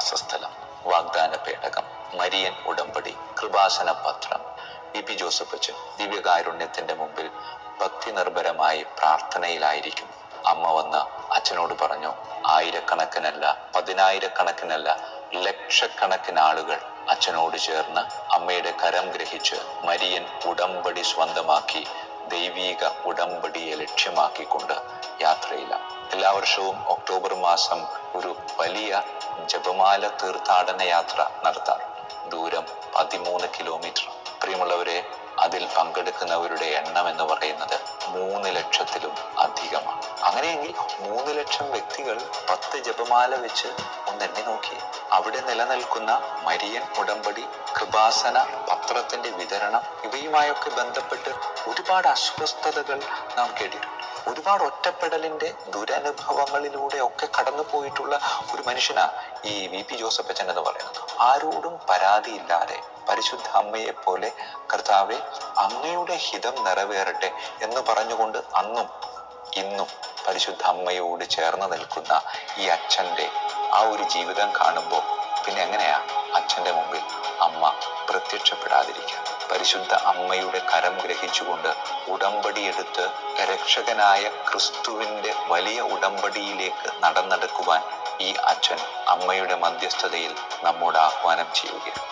വാസസ്ഥലം വാഗ്ദാന പേടകം മരിയൻ ഉടമ്പടി കൃപാസന പത്രം വി പി ജോസഫ് അച്ഛൻ ദിവ്യകാരുണ്യത്തിന്റെ മുമ്പിൽ ഭക്തി നിർഭരമായി പ്രാർത്ഥനയിലായിരിക്കും. അമ്മ വന്ന് അച്ഛനോട് പറഞ്ഞു ആയിരക്കണക്കിനല്ല പതിനായിരക്കണക്കിനല്ല ലക്ഷക്കണക്കിന് ആളുകൾ അച്ഛനോട് ചേർന്ന് അമ്മയുടെ കരം ഗ്രഹിച്ച് മരിയൻ ഉടമ്പടി സ്വന്തമാക്കി ദൈവീക ഉടമ്പടിയെ ലക്ഷ്യമാക്കിക്കൊണ്ട് യാത്രയിലാണ് എല്ലാ വർഷവും ഒക്ടോബർ മാസം ഒരു വലിയ ജപമാല തീർത്ഥാടന യാത്ര നടത്താറ് ദൂരം പതിമൂന്ന് കിലോമീറ്റർ പ്രിയമുള്ളവരെ അതിൽ പങ്കെടുക്കുന്നവരുടെ എണ്ണം എന്ന് പറയുന്നത് മൂന്ന് ലക്ഷത്തിലും അധികമാണ്. അങ്ങനെയെങ്കിൽ മൂന്ന് ലക്ഷം വ്യക്തികൾ പത്ത് ജപമാല വെച്ച് ഒന്ന് എണ്ണി നോക്കി. അവിടെ നിലനിൽക്കുന്ന മരിയൻ ഉടമ്പടി കൃപാസന പത്രത്തിന്റെ വിതരണം ഇവയുമായൊക്കെ ബന്ധപ്പെട്ട് ഒരുപാട് അസ്വസ്ഥതകൾ നാം കേട്ടിട്ടുണ്ട്. ഒരുപാട് ഒറ്റപ്പെടലിന്റെ ദുരനുഭവങ്ങളിലൂടെ ഒക്കെ കടന്നു പോയിട്ടുള്ള ഒരു മനുഷ്യനാ ഈ വി പി ജോസഫ് അച്ഛൻ എന്ന് പറയുന്നത്. ആരോടും പരാതിയില്ലാതെ പരിശുദ്ധ അമ്മയെ പോലെ കർത്താവെ അമ്മയുടെ ഹിതം നിറവേറട്ടെ എന്ന് പറഞ്ഞുകൊണ്ട് അന്നും ഇന്നും പരിശുദ്ധ അമ്മയോട് ചേർന്ന് നിൽക്കുന്ന ഈ അച്ഛന്റെ ആ ഒരു ജീവിതം കാണുമ്പോൾ പിന്നെ എങ്ങനെയാ അച്ഛന്റെ മുമ്പിൽ അമ്മ പ്രത്യക്ഷപ്പെടാതിരിക്കുക പരിശുദ്ധ അമ്മയുടെ കരം ഗ്രഹിച്ചുകൊണ്ട് ഉടമ്പടിയെടുത്ത് രക്ഷകനായ ക്രിസ്തുവിന്റെ വലിയ ഉടമ്പടിയിലേക്ക് നടന്നെടുക്കുവാൻ ഈ അച്ഛൻ അമ്മയുടെ മധ്യസ്ഥതയിൽ നമ്മോട് ആഹ്വാനം ചെയ്യുകയാണ്.